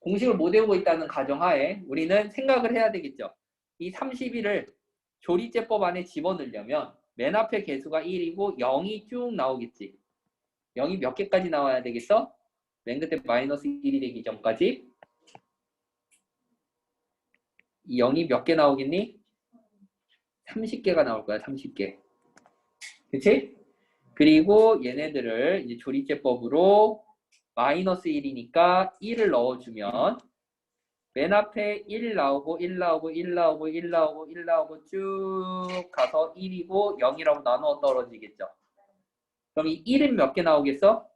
공식을 못 외우고 있다는 가정하에 우리는 생각을 해야 되겠죠. 이 31을 조리제법 안에 집어넣으려면 맨 앞에 개수가 1이고 0이 쭉 나오겠지. 0이 몇 개까지 나와야 되겠어? 맨 끝에 마이너스 1이 되기 전까지 이 0이 몇 개 나오겠니? 30개가 나올 거야, 30개. 그치? 그리고 얘네들을 이제 조리제법으로 마이너스 1이니까 1을 넣어주면 맨 앞에 1 나오고 1 나오고 1 나오고 1 나오고 1 나오고 쭉 가서 1이고 0이라고 나누어 떨어지겠죠. 그럼 이 1은 몇 개 나오겠어?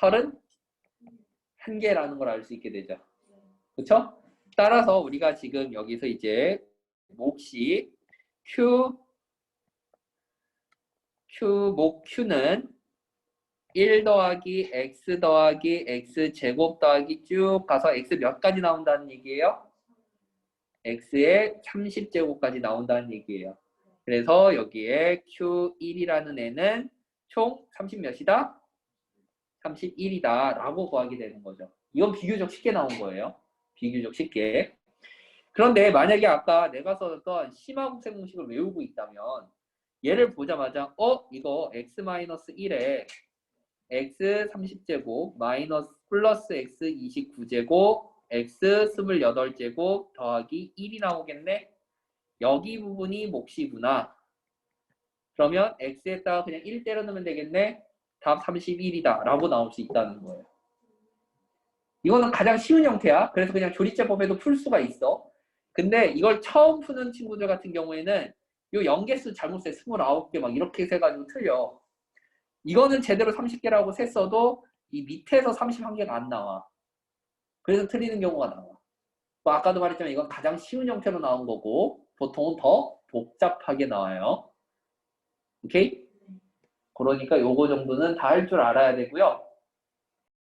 31개라는 걸 알 수 있게 되죠. 그렇죠? 따라서 우리가 지금 여기서 이제 몫이 Q Q 목 Q는 1 더하기 x 더하기 x 제곱 더하기 쭉 가서 x 몇 가지 나온다는 얘기예요? x의 30제곱까지 나온다는 얘기예요. 그래서 여기에 q1이라는 애는 총 30 몇이다? 31이다 라고 구하게 되는 거죠. 이건 비교적 쉽게 나온 거예요. 비교적 쉽게. 그런데 만약에 아까 내가 썼던 심화곱셈 공식을 외우고 있다면 얘를 보자마자 어? 이거 x-1에 x 30제곱 마이너스 플러스 x 29제곱 x 28제곱 더하기 1이 나오겠네? 여기 부분이 몫이구나. 그러면 x에다가 그냥 1 때려 넣으면 되겠네? 답 31이다 라고 나올 수 있다는 거예요. 이거는 가장 쉬운 형태야. 그래서 그냥 조리제법에도 풀 수가 있어. 근데 이걸 처음 푸는 친구들 같은 경우에는 요 연계수 잘못 세 29개 막 이렇게 세가지고 틀려. 이거는 제대로 30개라고 셌어도 이 밑에서 31개가 안 나와. 그래서 틀리는 경우가 나와. 뭐 아까도 말했지만 이건 가장 쉬운 형태로 나온 거고 보통은 더 복잡하게 나와요. 오케이? 그러니까 요거 정도는 다 할 줄 알아야 되고요.